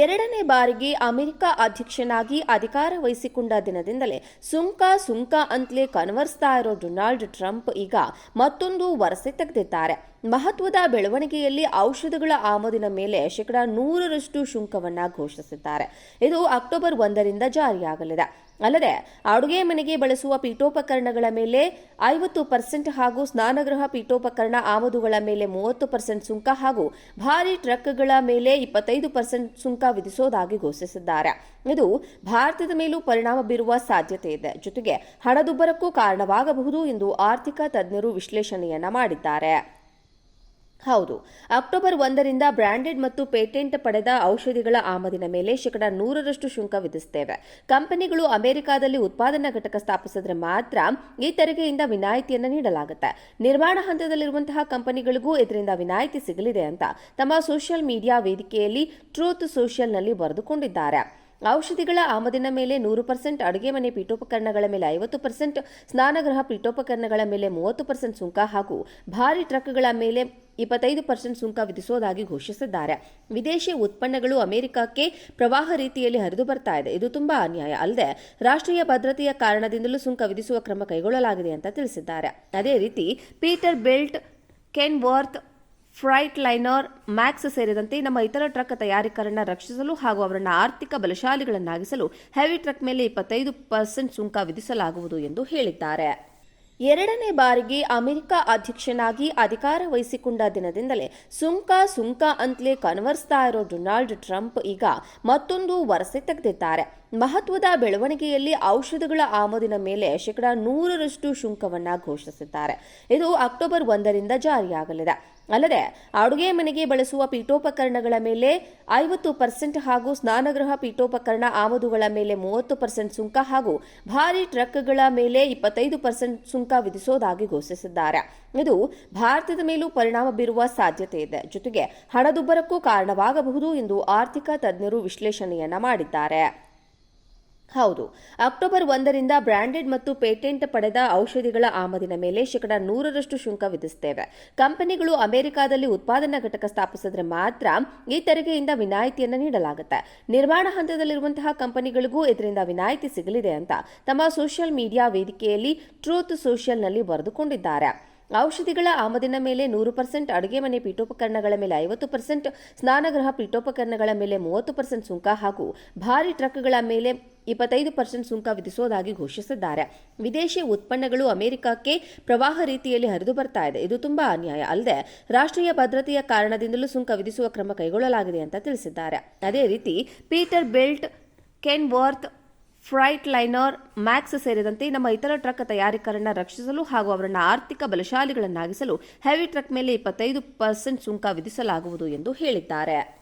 ಎರಡನೇ ಬಾರಿಗೆ ಅಮೆರಿಕ ಅಧ್ಯಕ್ಷನಾಗಿ ಅಧಿಕಾರ ವಹಿಸಿಕೊಂಡ ದಿನದಿಂದಲೇ ಸುಂಕ ಸುಂಕ ಅಂತಲೇ ಕನ್ವರ್ಸ್ತಾ ಇರೋ ಡೊನಾಲ್ಡ್ ಟ್ರಂಪ್ ಈಗ ಮತ್ತೊಂದು ವರಸೆ ತೆಗೆದಿದ್ದಾರೆ. ಮಹತ್ವದ ಬೆಳವಣಿಗೆಯಲ್ಲಿ ಔಷಧಗಳ ಆಮದಿನ ಮೇಲೆ ಶೇಕಡ ನೂರರಷ್ಟು ಶುಂಕವನ್ನು ಘೋಷಿಸಿದ್ದಾರೆ. ಇದು ಅಕ್ಟೋಬರ್ ಒಂದರಿಂದ ಜಾರಿಯಾಗಲಿದೆ. ಅಲ್ಲದೆ, ಅಡುಗೆ ಮನೆಗೆ ಬಳಸುವ ಪೀಠೋಪಕರಣಗಳ ಮೇಲೆ ಐವತ್ತು ಪರ್ಸೆಂಟ್ ಹಾಗೂ ಸ್ನಾನಗೃಹ ಪೀಠೋಪಕರಣ ಆಮದುಗಳ ಮೇಲೆ ಮೂವತ್ತು ಪರ್ಸೆಂಟ್ ಸುಂಕ ಹಾಗೂ ಭಾರಿ ಟ್ರಕ್ಗಳ ಮೇಲೆ ಇಪ್ಪತ್ತೈದು ಪರ್ಸೆಂಟ್ ಸುಂಕ ವಿಧಿಸೋದಾಗಿ ಘೋಷಿಸಿದ್ದಾರೆ. ಇದು ಭಾರತದ ಮೇಲೂ ಪರಿಣಾಮ ಬೀರುವ ಸಾಧ್ಯತೆ ಇದೆ. ಜೊತೆಗೆ ಹಣದುಬ್ಬರಕ್ಕೂ ಕಾರಣವಾಗಬಹುದು ಎಂದು ಆರ್ಥಿಕ ತಜ್ಞರು ವಿಶ್ಲೇಷಣೆಯನ್ನ ಮಾಡಿದ್ದಾರೆ. ಹೌದು. ಅಕ್ಟೋಬರ್ ಒಂದರಿಂದ ಬ್ರಾಂಡೆಡ್ ಮತ್ತು ಪೇಟೆಂಟ್ ಪಡೆದ ಔಷಧಿಗಳ ಆಮದಿನ ಮೇಲೆ ಶೇಕಡ ನೂರರಷ್ಟು ಶುಂಕ ವಿಧಿಸುತ್ತೇವೆ. ಕಂಪನಿಗಳು ಅಮೆರಿಕಾದಲ್ಲಿ ಉತ್ಪಾದನಾ ಘಟಕ ಸ್ಥಾಪಿಸಿದ್ರೆ ಮಾತ್ರ ಈ ತೆರಿಗೆಯಿಂದ ವಿನಾಯಿತಿಯನ್ನು ನೀಡಲಾಗುತ್ತೆ. ನಿರ್ಮಾಣ ಹಂತದಲ್ಲಿರುವಂತಹ ಕಂಪನಿಗಳಿಗೂ ಇದರಿಂದ ವಿನಾಯಿತಿ ಸಿಗಲಿದೆ ಅಂತ ತಮ್ಮ ಸೋಷಿಯಲ್ ಮೀಡಿಯಾ ವೇದಿಕೆಯಲ್ಲಿ ಟ್ರೂತ್ ಸೋಷಿಯಲ್ನಲ್ಲಿ ಬರೆದುಕೊಂಡಿದ್ದಾರೆ. ಔಷಧಿಗಳ ಆಮದಿನ ಮೇಲೆ ನೂರು ಪರ್ಸೆಂಟ್ ಅಡುಗೆ ಮನೆ ಪೀಠೋಪಕರಣಗಳ ಮೇಲೆ ಐವತ್ತು ಪರ್ಸೆಂಟ್, ಸ್ನಾನಗೃಹ ಪೀಠೋಪಕರಣಗಳ ಮೇಲೆ ಮೂವತ್ತು ಪರ್ಸೆಂಟ್ ಸುಂಕ ಹಾಗೂ ಭಾರಿ ಟ್ರಕ್ಗಳ ಮೇಲೆ ಇಪ್ಪತ್ತೈದು ಪರ್ಸೆಂಟ್ ಸುಂಕ ವಿಧಿಸೋದಾಗಿ ಘೋಷಿಸಿದ್ದಾರೆ. ವಿದೇಶಿ ಉತ್ಪನ್ನಗಳು ಅಮೆರಿಕಕ್ಕೆ ಪ್ರವಾಹ ರೀತಿಯಲ್ಲಿ ಹರಿದು ಬರ್ತಾ ಇದೆ. ಇದು ತುಂಬಾ ಅನ್ಯಾಯ. ಅಲ್ಲದೆ, ರಾಷ್ಟ್ರೀಯ ಭದ್ರತೆಯ ಕಾರಣದಿಂದಲೂ ಸುಂಕ ವಿಧಿಸುವ ಕ್ರಮ ಕೈಗೊಳ್ಳಲಾಗಿದೆ ಅಂತ ತಿಳಿಸಿದ್ದಾರೆ. ಅದೇ ರೀತಿ, Peterbilt Kenworth Freightliner, Max ಸೇರಿದಂತೆ ನಮ್ಮ ಇತರ ಟ್ರಕ್ ತಯಾರಿಕರನ್ನ ರಕ್ಷಿಸಲು ಹಾಗೂ ಅವರನ್ನ ಆರ್ಥಿಕ ಬಲಶಾಲಿಗಳನ್ನಾಗಿಸಲು ಹೆವಿ ಟ್ರಕ್ ಮೇಲೆ ಇಪ್ಪತ್ತೈದು ಪರ್ಸೆಂಟ್ ಸುಂಕ ವಿಧಿಸಲಾಗುವುದು ಎಂದು ಹೇಳಿದ್ದಾರೆ. ಎರಡನೇ ಬಾರಿಗೆ ಅಮೆರಿಕ ಅಧ್ಯಕ್ಷನಾಗಿ ಅಧಿಕಾರ ವಹಿಸಿಕೊಂಡ ದಿನದಿಂದಲೇ ಸುಂಕ ಸುಂಕ ಅಂತಲೇ ಕನ್ವರ್ಸ್ತಾ ಇರೋ ಡೊನಾಲ್ಡ್ ಟ್ರಂಪ್ ಈಗ ಮತ್ತೊಂದು ವರಸೆ ತೆಗೆದಿದ್ದಾರೆ. ಮಹತ್ವದ ಬೆಳವಣಿಗೆಯಲ್ಲಿ ಔಷಧಗಳ ಆಮದಿನ ಮೇಲೆ ಶೇಕಡ ನೂರರಷ್ಟು ಶುಂಕವನ್ನು ಘೋಷಿಸಿದ್ದಾರೆ. ಇದು ಅಕ್ಟೋಬರ್ ಒಂದರಿಂದ ಜಾರಿಯಾಗಲಿದೆ. ಅಲ್ಲದೆ, ಅಡುಗೆ ಮನೆಗೆ ಬಳಸುವ ಪೀಠೋಪಕರಣಗಳ ಮೇಲೆ ಐವತ್ತು ಪರ್ಸೆಂಟ್ ಹಾಗೂ ಸ್ನಾನಗೃಹ ಪೀಠೋಪಕರಣ ಆಮದುಗಳ ಮೇಲೆ ಮೂವತ್ತು ಪರ್ಸೆಂಟ್ ಸುಂಕ ಹಾಗೂ ಭಾರಿ ಟ್ರಕ್ಗಳ ಮೇಲೆ ಇಪ್ಪತ್ತೈದು ಪರ್ಸೆಂಟ್ ಸುಂಕ ವಿಧಿಸೋದಾಗಿ ಘೋಷಿಸಿದ್ದಾರೆ. ಇದು ಭಾರತದ ಮೇಲೂ ಪರಿಣಾಮ ಬೀರುವ ಸಾಧ್ಯತೆ ಇದೆ. ಜೊತೆಗೆ ಹಣದುಬ್ಬರಕ್ಕೂ ಕಾರಣವಾಗಬಹುದು ಎಂದು ಆರ್ಥಿಕ ತಜ್ಞರು ವಿಶ್ಲೇಷಣೆಯನ್ನ ಮಾಡಿದ್ದಾರೆ. ಹೌದು. ಅಕ್ಟೋಬರ್ ಒಂದರಿಂದ ಬ್ರಾಂಡೆಡ್ ಮತ್ತು ಪೇಟೆಂಟ್ ಪಡೆದ ಔಷಧಿಗಳ ಆಮದಿನ ಮೇಲೆ ಶೇಕಡ ನೂರರಷ್ಟು ಶುಂಕ ವಿಧಿಸುತ್ತೇವೆ. ಕಂಪನಿಗಳು ಅಮೆರಿಕಾದಲ್ಲಿ ಉತ್ಪಾದನಾ ಘಟಕ ಸ್ಥಾಪಿಸಿದ್ರೆ ಮಾತ್ರ ಈ ತೆರಿಗೆಯಿಂದ ವಿನಾಯಿತಿಯನ್ನು ನೀಡಲಾಗುತ್ತೆ. ನಿರ್ಮಾಣ ಹಂತದಲ್ಲಿರುವಂತಹ ಕಂಪನಿಗಳಿಗೂ ಇದರಿಂದ ವಿನಾಯಿತಿ ಸಿಗಲಿದೆ ಅಂತ ತಮ್ಮ ಸೋಷಿಯಲ್ ಮೀಡಿಯಾ ವೇದಿಕೆಯಲ್ಲಿ ಟ್ರೂತ್ ಸೋಷಿಯಲ್ನಲ್ಲಿ ಬರೆದುಕೊಂಡಿದ್ದಾರೆ. ಔಷಧಿಗಳ ಆಮದಿನ ಮೇಲೆ ನೂರು ಪರ್ಸೆಂಟ್ ಅಡುಗೆ ಮನೆ ಪೀಠೋಪಕರಣಗಳ ಮೇಲೆ ಐವತ್ತು ಪರ್ಸೆಂಟ್, ಸ್ನಾನಗೃಹ ಪೀಠೋಪಕರಣಗಳ ಮೇಲೆ ಮೂವತ್ತು ಪರ್ಸೆಂಟ್ ಸುಂಕ ಹಾಗೂ ಭಾರಿ ಟ್ರಕ್ಗಳ ಮೇಲೆ ಇಪ್ಪತ್ತೈದು ಪರ್ಸೆಂಟ್ ಸುಂಕ ವಿಧಿಸುವುದಾಗಿ ಘೋಷಿಸಿದ್ದಾರೆ. ವಿದೇಶಿ ಉತ್ಪನ್ನಗಳು ಅಮೆರಿಕಕ್ಕೆ ಪ್ರವಾಹ ರೀತಿಯಲ್ಲಿ ಹರಿದು ಬರ್ತಾ ಇದೆ. ಇದು ತುಂಬಾ ಅನ್ಯಾಯ. ಅಲ್ಲದೆ, ರಾಷ್ಟ್ರೀಯ ಭದ್ರತೆಯ ಕಾರಣದಿಂದಲೂ ಸುಂಕ ವಿಧಿಸುವ ಕ್ರಮ ಕೈಗೊಳ್ಳಲಾಗಿದೆ ಅಂತ ತಿಳಿಸಿದ್ದಾರೆ. ಅದೇ ರೀತಿ Peterbilt, Kenworth Freightliner Max ಸೇರಿದಂತೆ ನಮ್ಮ ಇತರ ಟ್ರಕ್ ತಯಾರಿಕರನ್ನ ರಕ್ಷಿಸಲು ಹಾಗೂ ಅವರನ್ನ ಆರ್ಥಿಕ ಬಲಶಾಲಿಗಳನ್ನಾಗಿಸಲು ಹೆವಿ ಟ್ರಕ್ ಮೇಲೆ ಇಪ್ಪತ್ತೈದು ಪರ್ಸೆಂಟ್ ಸುಂಕ ವಿಧಿಸಲಾಗುವುದು ಎಂದು ಹೇಳಿದ್ದಾರೆ.